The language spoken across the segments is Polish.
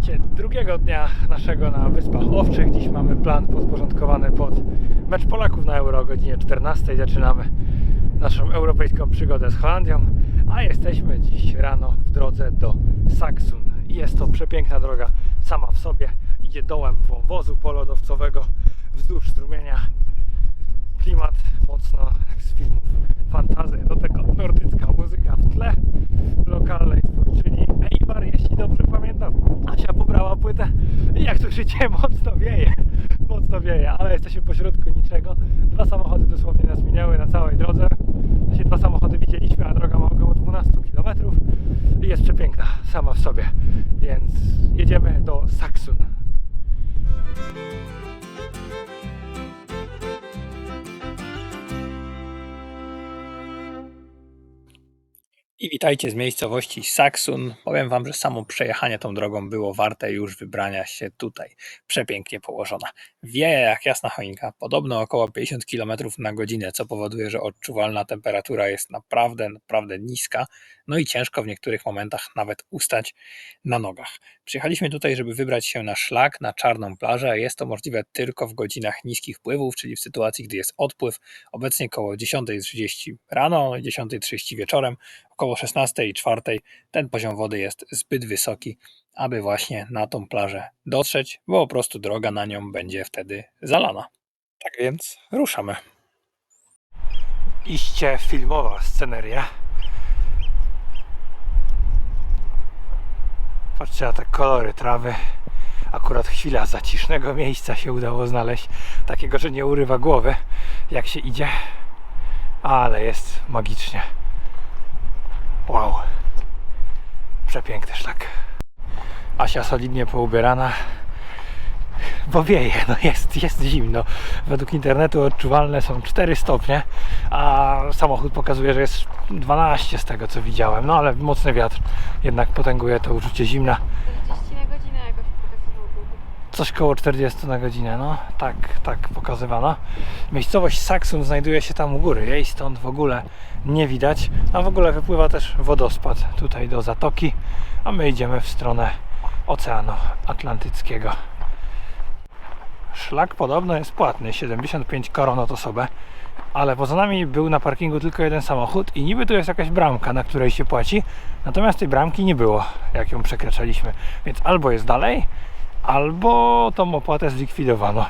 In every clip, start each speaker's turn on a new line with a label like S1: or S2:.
S1: Witajcie drugiego dnia naszego na Wyspach Owczych. Dziś mamy plan podporządkowany pod mecz Polaków na Euro o godzinie 14. Zaczynamy naszą europejską przygodę z Holandią, a jesteśmy dziś rano w drodze do Saksun. I Jest to przepiękna droga sama w sobie. Idzie dołem wąwozu polodowcowego wzdłuż strumienia. Klimat mocno z filmów fantazy. Do tego nordycka muzyka w tle lokalnej twórczyni Eibar, jeśli dobrze pamiętam. Asia pobrała płytę i jak słyszycie mocno wieje, mocno wieje, ale jesteśmy pośrodku niczego. Dwa samochody dosłownie nas minęły na całej drodze. Właśnie dwa samochody widzieliśmy, a droga ma około 12 km i jest przepiękna sama w sobie, więc jedziemy do Saksun. Witajcie z miejscowości Saksun. Powiem Wam, że samo przejechanie tą drogą było warte już wybrania się tutaj. Przepięknie położona. Wieje jak jasna choinka, podobno około 50 km na godzinę, co powoduje, że odczuwalna temperatura jest naprawdę, naprawdę niska. No i ciężko w niektórych momentach nawet ustać na nogach. Przyjechaliśmy tutaj, żeby wybrać się na szlak, na czarną plażę. Jest to możliwe tylko w godzinach niskich pływów, czyli w sytuacji, gdy jest odpływ. Obecnie około 10.30 rano, 10.30 wieczorem około 16 i 4 ten poziom wody jest zbyt wysoki, aby właśnie na tą plażę dotrzeć, bo po prostu droga na nią będzie wtedy zalana. Tak więc ruszamy. Iście filmowa sceneria. Patrzcie na te kolory trawy. Akurat chwila zacisznego miejsca się udało znaleźć, takiego, że nie urywa głowy, jak się idzie, ale jest magicznie. Wow. Przepiękny szlak. Asia solidnie poubierana. Bo wieje, no jest, jest zimno. Według internetu odczuwalne są 4 stopnie, a samochód pokazuje, że jest 12 z tego co widziałem. No ale mocny wiatr jednak potęguje to uczucie zimna.
S2: 40 na godzinę jakoś pokazywał.
S1: Coś koło 40 na godzinę, no tak, tak pokazywano. Miejscowość Saksun znajduje się tam u góry, jej stąd w ogóle nie widać. A w ogóle wypływa też wodospad tutaj do zatoki, a my idziemy w stronę Oceanu Atlantyckiego. Szlak podobno jest płatny, 75 koron od osobę, ale poza nami był na parkingu tylko jeden samochód i niby tu jest jakaś bramka, na której się płaci, natomiast tej bramki nie było, jak ją przekraczaliśmy. Więc albo jest dalej, albo tą opłatę zlikwidowano.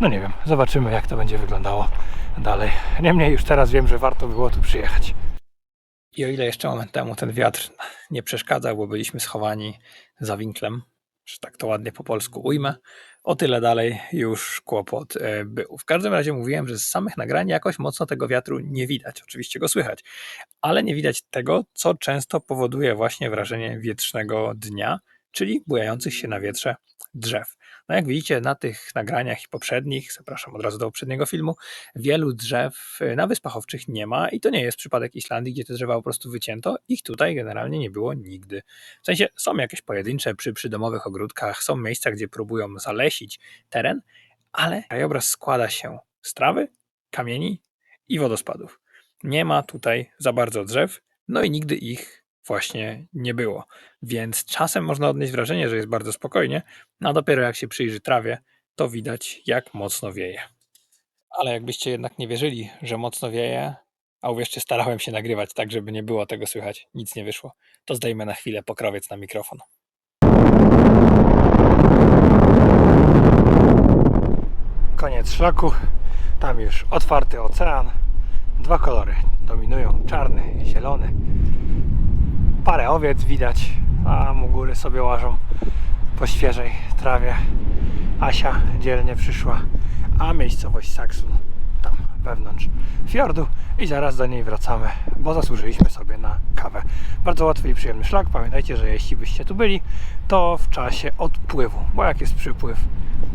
S1: No nie wiem, zobaczymy jak to będzie wyglądało dalej. Niemniej już teraz wiem, że warto było tu przyjechać. I o ile jeszcze moment temu ten wiatr nie przeszkadzał, bo byliśmy schowani za winklem, że tak to ładnie po polsku ujmę, o tyle dalej już kłopot e, był. W każdym razie mówiłem, że z samych nagrań jakoś mocno tego wiatru nie widać. Oczywiście go słychać, ale nie widać tego, co często powoduje właśnie wrażenie wietrznego dnia, czyli bujających się na wietrze drzew. No jak widzicie na tych nagraniach i poprzednich, zapraszam od razu do poprzedniego filmu, wielu drzew y, na Wyspach Owczych nie ma i to nie jest przypadek Islandii, gdzie te drzewa po prostu wycięto. Ich tutaj generalnie nie było nigdy. W sensie są jakieś pojedyncze przy przydomowych ogródkach, są miejsca, gdzie próbują zalesić teren, ale krajobraz składa się z trawy, kamieni i wodospadów. Nie ma tutaj za bardzo drzew, no i nigdy ich właśnie nie było. Więc czasem można odnieść wrażenie, że jest bardzo spokojnie, no a dopiero jak się przyjrzy trawie, to widać jak mocno wieje. Ale jakbyście jednak nie wierzyli, że mocno wieje, a uwierzcie, starałem się nagrywać tak, żeby nie było tego słychać, nic nie wyszło, to zdejmę na chwilę pokrowiec na mikrofon. Koniec szlaku, tam już otwarty ocean, dwa kolory dominują, czarny i zielony parę owiec widać, a tam u góry sobie łażą po świeżej trawie. Asia dzielnie przyszła, a miejscowość Saksun tam wewnątrz fiordu i zaraz do niej wracamy, bo zasłużyliśmy sobie na kawę. Bardzo łatwy i przyjemny szlak. Pamiętajcie, że jeśli byście tu byli, to w czasie odpływu, bo jak jest przypływ,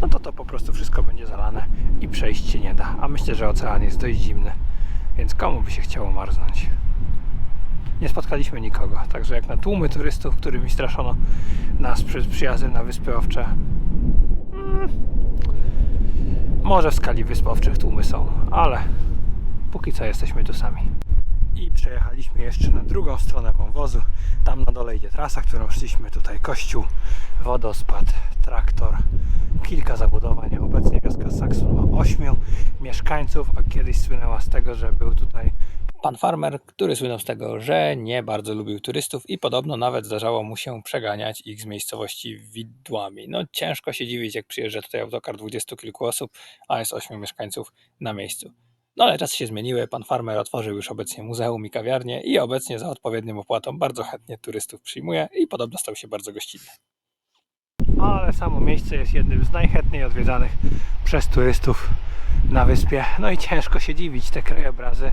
S1: no to to po prostu wszystko będzie zalane i przejść się nie da. A myślę, że ocean jest dość zimny, więc komu by się chciało marznąć? Nie spotkaliśmy nikogo. Także jak na tłumy turystów, którymi straszono nas przed przyjazdem na Wyspy Owcze, mm, może w skali Wysp tłumy są, ale póki co jesteśmy tu sami. I przejechaliśmy jeszcze na drugą stronę wąwozu. Tam na dole idzie trasa, którą szliśmy. Tutaj kościół, wodospad, traktor, kilka zabudowań. Obecnie wioska Saksun ma 8 mieszkańców, a kiedyś słynęła z tego, że był tutaj pan farmer, który słynął z tego, że nie bardzo lubił turystów i podobno nawet zdarzało mu się przeganiać ich z miejscowości widłami. No ciężko się dziwić, jak przyjeżdża tutaj autokar dwudziestu kilku osób, a jest ośmiu mieszkańców na miejscu. No ale czasy się zmieniły, pan farmer otworzył już obecnie muzeum i kawiarnię i obecnie za odpowiednią opłatą bardzo chętnie turystów przyjmuje i podobno stał się bardzo gościnny. Ale samo miejsce jest jednym z najchętniej odwiedzanych przez turystów na wyspie. No i ciężko się dziwić, te krajobrazy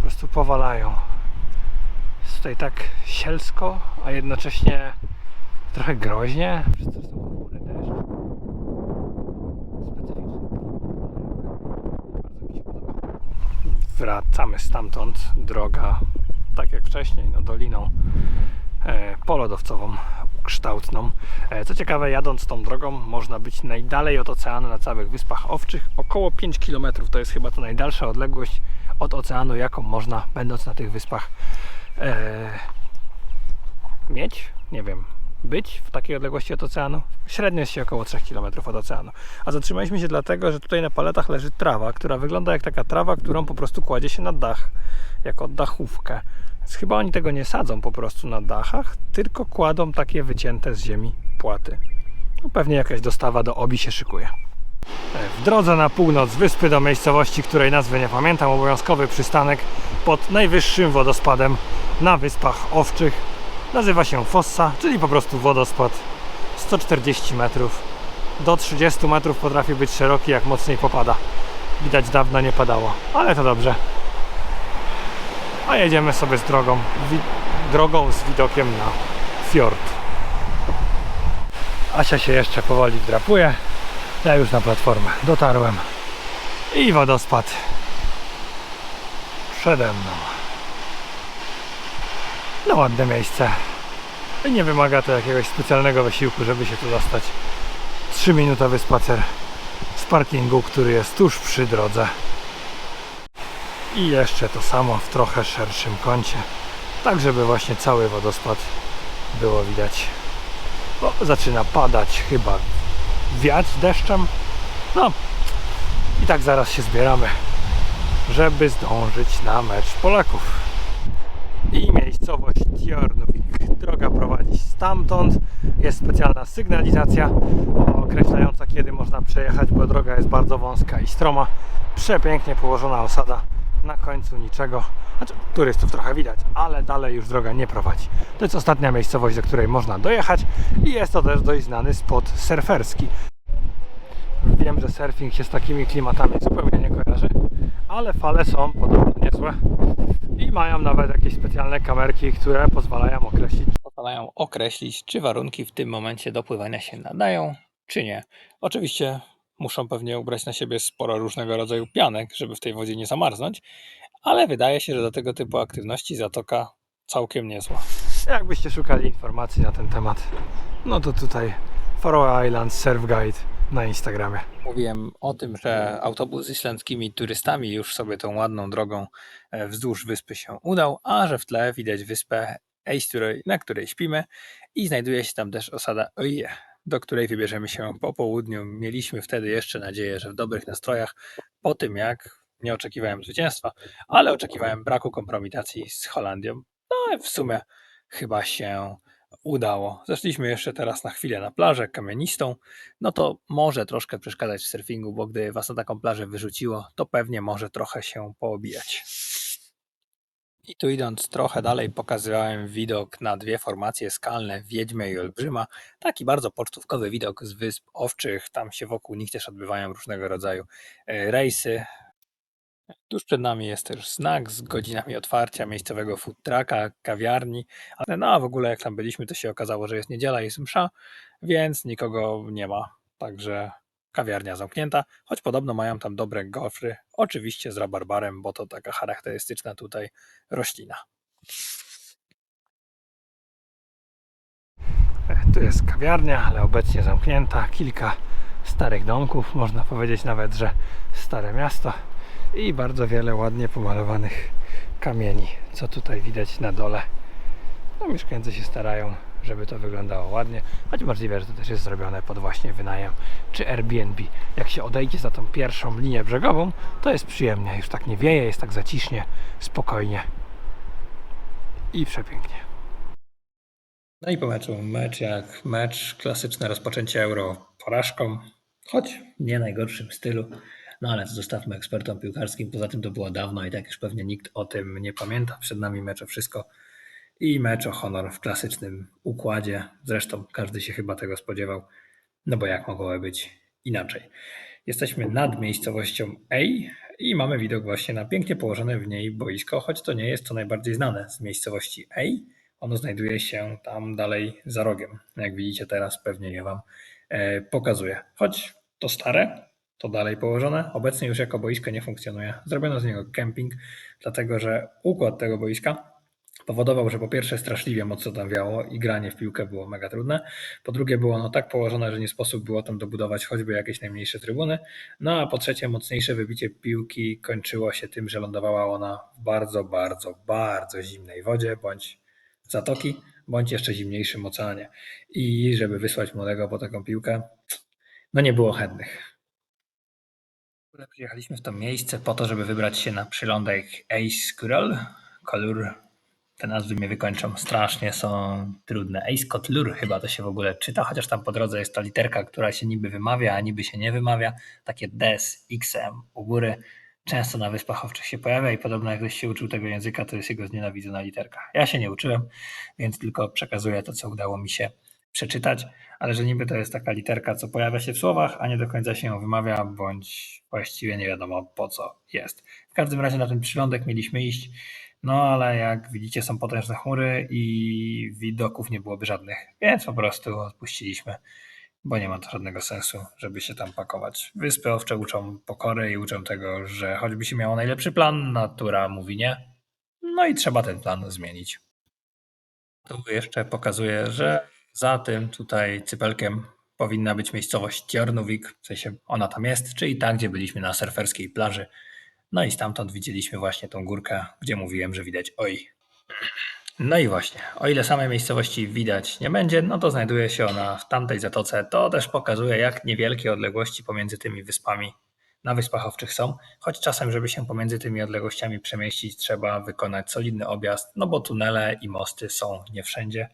S1: po prostu powalają. Jest tutaj tak sielsko, a jednocześnie trochę groźnie. Przez są chmury deszcz. Wracamy stamtąd. Droga, tak jak wcześniej, no doliną e, polodowcową kształtną. E, Co ciekawe, jadąc tą drogą można być najdalej od oceanu na całych Wyspach Owczych. Około 5 km to jest chyba to najdalsza odległość od oceanu, jaką można, będąc na tych wyspach, e, mieć. Nie wiem, być w takiej odległości od oceanu. Średnio jest się około 3 km od oceanu. A zatrzymaliśmy się dlatego, że tutaj na paletach leży trawa, która wygląda jak taka trawa, którą po prostu kładzie się na dach, jako dachówkę. Więc chyba oni tego nie sadzą po prostu na dachach, tylko kładą takie wycięte z ziemi płaty. No pewnie jakaś dostawa do obi się szykuje. W drodze na północ wyspy do miejscowości, której nazwy nie pamiętam, obowiązkowy przystanek pod najwyższym wodospadem na Wyspach Owczych. Nazywa się Fossa, czyli po prostu wodospad 140 metrów. Do 30 metrów potrafi być szeroki, jak mocniej popada. Widać dawno nie padało, ale to dobrze. A jedziemy sobie z drogą, drogą z widokiem na fiord. Asia się jeszcze powoli wdrapuje. Ja już na platformę dotarłem. I wodospad przede mną. No ładne miejsce. I nie wymaga to jakiegoś specjalnego wysiłku, żeby się tu dostać. 3-minutowy spacer z parkingu, który jest tuż przy drodze. I jeszcze to samo w trochę szerszym kącie, tak żeby właśnie cały wodospad było widać. Bo zaczyna padać chyba wiać deszczem. No i tak zaraz się zbieramy, żeby zdążyć na mecz Polaków. I miejscowość Tjornowik. Droga prowadzi stamtąd. Jest specjalna sygnalizacja określająca kiedy można przejechać, bo droga jest bardzo wąska i stroma. Przepięknie położona osada. Na końcu niczego. Znaczy, turystów trochę widać, ale dalej już droga nie prowadzi. To jest ostatnia miejscowość, do której można dojechać i jest to też dość znany spot surferski. Wiem, że surfing się z takimi klimatami zupełnie nie kojarzy, ale fale są podobno niezłe i mają nawet jakieś specjalne kamerki, które pozwalają określić, pozwalają określić, czy warunki w tym momencie do pływania się nadają, czy nie. Oczywiście muszą pewnie ubrać na siebie sporo różnego rodzaju pianek, żeby w tej wodzie nie zamarznąć, ale wydaje się, że do tego typu aktywności zatoka całkiem niezła. Jakbyście szukali informacji na ten temat, no to tutaj Faroe Islands Surf Guide na Instagramie. Mówiłem o tym, że autobus z islandzkimi turystami już sobie tą ładną drogą e, wzdłuż wyspy się udał, a że w tle widać wyspę Eysturoy, na której śpimy i znajduje się tam też osada Oje, do której wybierzemy się po południu. Mieliśmy wtedy jeszcze nadzieję, że w dobrych nastrojach, po tym jak nie oczekiwałem zwycięstwa, ale oczekiwałem braku kompromitacji z Holandią. No i w sumie chyba się udało. Zeszliśmy jeszcze teraz na chwilę na plażę kamienistą. No to może troszkę przeszkadzać w surfingu, bo gdy was na taką plażę wyrzuciło, to pewnie może trochę się poobijać. I tu idąc trochę dalej pokazywałem widok na dwie formacje skalne, Wiedźmę i Olbrzyma. Taki bardzo pocztówkowy widok z Wysp Owczych. Tam się wokół nich też odbywają różnego rodzaju e, rejsy. Tuż przed nami jest też znak z godzinami otwarcia miejscowego food trucka, kawiarni. Ale no a w ogóle jak tam byliśmy, to się okazało, że jest niedziela i jest msza, więc nikogo nie ma. Także kawiarnia zamknięta, choć podobno mają tam dobre gofry. Oczywiście z rabarbarem, bo to taka charakterystyczna tutaj roślina. Tu jest kawiarnia, ale obecnie zamknięta. Kilka starych domków, można powiedzieć nawet, że stare miasto i bardzo wiele ładnie pomalowanych
S3: kamieni, co tutaj widać na dole. No mieszkańcy się starają, żeby to wyglądało ładnie, choć możliwe, że to też jest zrobione pod właśnie wynajem czy Airbnb. Jak się odejdzie za tą pierwszą linię brzegową, to jest przyjemnie, już tak nie wieje, jest tak zacisznie, spokojnie i przepięknie. No i po meczu, mecz jak mecz, klasyczne rozpoczęcie Euro porażką, choć w nie najgorszym stylu. No ale to zostawmy ekspertom piłkarskim, poza tym to było dawno i tak już pewnie nikt o tym nie pamięta. Przed nami mecz o wszystko i mecz o honor w klasycznym układzie. Zresztą każdy się chyba tego spodziewał, no bo jak mogło być inaczej. Jesteśmy nad miejscowością A i mamy widok właśnie na pięknie położone w niej boisko, choć to nie jest co najbardziej znane z miejscowości A. Ono znajduje się tam dalej za rogiem. Jak widzicie teraz pewnie je Wam e, pokazuję. Choć to stare, to dalej położone. Obecnie już jako boisko nie funkcjonuje. Zrobiono z niego kemping, dlatego że układ tego boiska powodował, że po pierwsze straszliwie mocno tam wiało i granie w piłkę było mega trudne. Po drugie było ono tak położone, że nie sposób było tam dobudować choćby jakieś najmniejsze trybuny. No a po trzecie mocniejsze wybicie piłki kończyło się tym, że lądowała ona w bardzo, bardzo, bardzo zimnej wodzie bądź zatoki, bądź jeszcze zimniejszym oceanie. I żeby wysłać młodego po taką piłkę, no nie było chętnych. Przyjechaliśmy w to miejsce po to, żeby wybrać się na przylądek Ace Squirrel. Kolur, te nazwy mnie wykończą, strasznie są trudne. Ace Kotlur chyba to się w ogóle czyta, chociaż tam po drodze jest ta literka, która się niby wymawia, a niby się nie wymawia. Takie des, xm u góry. Często na Wyspach Owczych się pojawia i podobno jak ktoś się uczył tego języka, to jest jego znienawidzona literka. Ja się nie uczyłem, więc tylko przekazuję to, co udało mi się przeczytać, ale że niby to jest taka literka, co pojawia się w słowach, a nie do końca się ją wymawia, bądź właściwie nie wiadomo po co jest. W każdym razie na ten przylądek mieliśmy iść, no ale jak widzicie są potężne chmury i widoków nie byłoby żadnych, więc po prostu odpuściliśmy, bo nie ma to żadnego sensu, żeby się tam pakować. Wyspy Owcze uczą pokory i uczą tego, że choćby się miało najlepszy plan, natura mówi nie, no i trzeba ten plan zmienić. Tu jeszcze pokazuję, że za tym tutaj cypelkiem powinna być miejscowość Tjornuvik, w sensie ona tam jest, czyli tam, gdzie byliśmy na surferskiej plaży. No i stamtąd widzieliśmy właśnie tą górkę, gdzie mówiłem, że widać oj. No i właśnie, o ile samej miejscowości widać nie będzie, no to znajduje się ona w tamtej zatoce. To też pokazuje, jak niewielkie odległości pomiędzy tymi wyspami na Wyspach Owczych są, choć czasem, żeby się pomiędzy tymi odległościami przemieścić, trzeba wykonać solidny objazd, no bo tunele i mosty są nie wszędzie,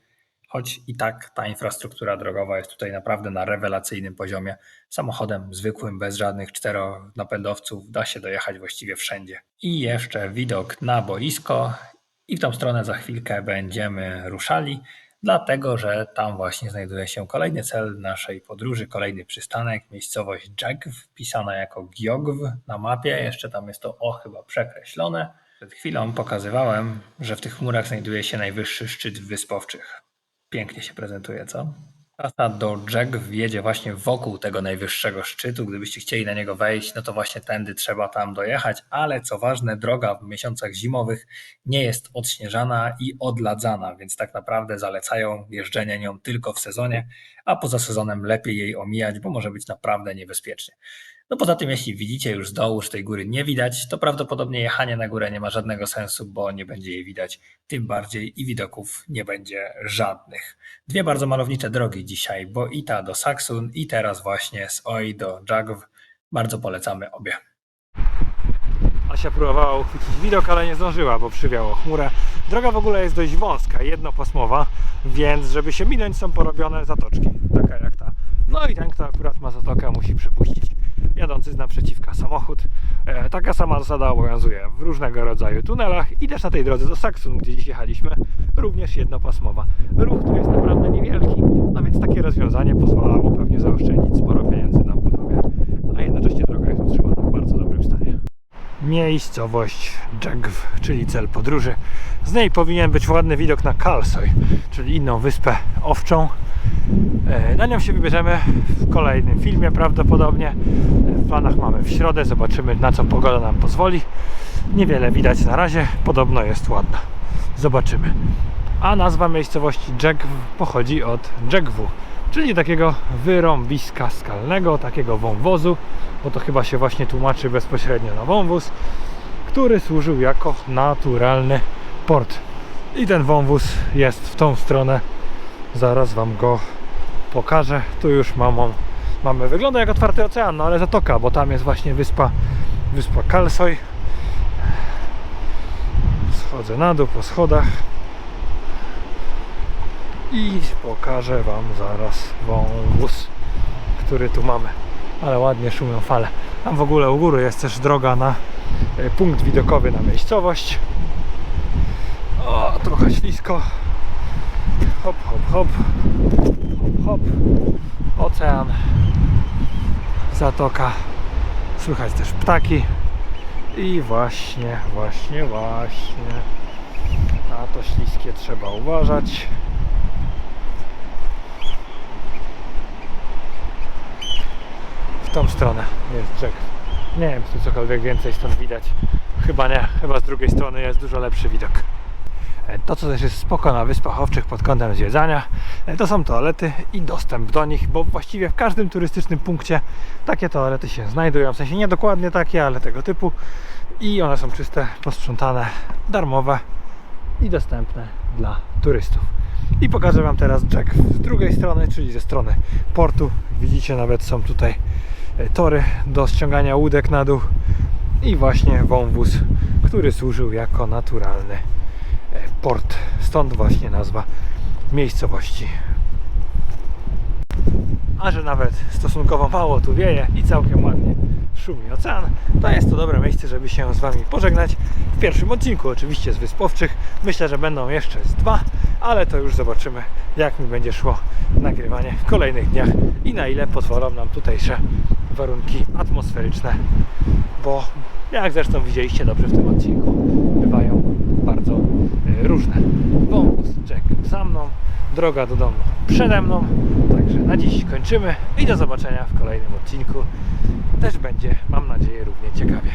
S3: choć i tak ta infrastruktura drogowa jest tutaj naprawdę na rewelacyjnym poziomie. Samochodem zwykłym, bez żadnych czteronapędowców, da się dojechać właściwie wszędzie. I jeszcze widok na boisko, i w tą stronę za chwilkę będziemy ruszali, dlatego że tam właśnie znajduje się kolejny cel naszej podróży, kolejny przystanek, miejscowość Dżegw, wpisana jako Giogw na mapie, jeszcze tam jest to O chyba przekreślone. Przed chwilą pokazywałem, że w tych chmurach znajduje się najwyższy szczyt Wyspowczych. Pięknie się prezentuje, co? Trasa do Dżegw jedzie właśnie wokół tego najwyższego szczytu. Gdybyście chcieli na niego wejść, no to właśnie tędy trzeba tam dojechać, ale co ważne, droga w miesiącach zimowych nie jest odśnieżana i odladzana, więc tak naprawdę zalecają jeżdżenie nią tylko w sezonie, a poza sezonem lepiej jej omijać, bo może być naprawdę niebezpiecznie. No poza tym, jeśli widzicie już z dołu, że tej góry nie widać, to prawdopodobnie jechanie na górę nie ma żadnego sensu, bo nie będzie jej widać, tym bardziej i widoków nie będzie żadnych. Dwie bardzo malownicze drogi dzisiaj, bo i ta do Saksun i teraz właśnie z Oi do Jagw. Bardzo polecamy obie. Asia próbowała uchwycić widok, ale nie zdążyła, bo przywiało chmurę. Droga w ogóle jest dość wąska, jednopasmowa, więc żeby się minąć są porobione zatoczki, taka jak ta. No i ten, kto akurat ma zatokę, musi przepuścić jadący z naprzeciwka samochód. E, taka sama zasada obowiązuje w różnego rodzaju tunelach i też na tej drodze do Saksun, gdzie dziś jechaliśmy, również jednopasmowa. Ruch tu jest naprawdę niewielki, no więc takie rozwiązanie pozwalało pewnie zaoszczędzić sporo pieniędzy na budowie, a jednocześnie droga jest utrzymana w bardzo dobrym stanie. Miejscowość Dżegw, czyli cel podróży. Z niej powinien być ładny widok na Kalsoj, czyli inną wyspę owczą. E, Na nią się wybierzemy w kolejnym filmie prawdopodobnie. W planach mamy w środę, zobaczymy na co pogoda nam pozwoli. Niewiele widać na razie, podobno jest ładna. Zobaczymy. A nazwa miejscowości Dżegw pochodzi od Dżegwu, czyli takiego wyrąbiska skalnego, takiego wąwozu, bo to chyba się właśnie tłumaczy bezpośrednio na wąwóz,
S1: który służył jako naturalny port. I ten wąwóz jest w tą stronę. Zaraz Wam go pokażę. Tu już mamą mamy. Wygląda jak otwarty ocean, no ale zatoka, bo tam jest właśnie wyspa, wyspa Kalsoj. Schodzę na dół po schodach i pokażę Wam zaraz wąwóz, który tu mamy. Ale ładnie szumią fale. Tam w ogóle u góry jest też droga na e, punkt widokowy na miejscowość. O, trochę ślisko. Hop, hop, hop. Hop. Ocean. Zatoka. Słychać też ptaki. I właśnie, właśnie, właśnie. Na to śliskie trzeba uważać. W tą stronę jest brzeg. Nie wiem, czy cokolwiek więcej stąd widać. Chyba nie. Chyba z drugiej strony jest dużo lepszy widok. To, co też jest spoko na Wyspach Owczych pod kątem zwiedzania, to są toalety i dostęp do nich, bo właściwie w każdym turystycznym punkcie takie toalety się znajdują. W sensie nie dokładnie takie, ale tego typu. I one są czyste, posprzątane, darmowe i dostępne dla turystów. I pokażę Wam teraz Jack z drugiej strony, czyli ze strony portu. Widzicie, nawet są tutaj e, tory do ściągania łódek na dół i właśnie wąwóz, który służył jako naturalny port. Stąd właśnie nazwa miejscowości. A że nawet stosunkowo mało tu wieje i całkiem ładnie szumi ocean, to jest to dobre miejsce, żeby się z Wami pożegnać. W pierwszym odcinku oczywiście z Wyspowczych. Myślę, że będą jeszcze z dwa, ale to już zobaczymy, jak mi będzie szło nagrywanie w kolejnych dniach i na ile pozwolą nam tutejsze warunki atmosferyczne, bo jak zresztą widzieliście dobrze w tym odcinku, różne. Wąwóz Jack za mną, droga do domu przede mną. Także na dziś kończymy i do zobaczenia w kolejnym odcinku. Też będzie, mam nadzieję, równie ciekawie.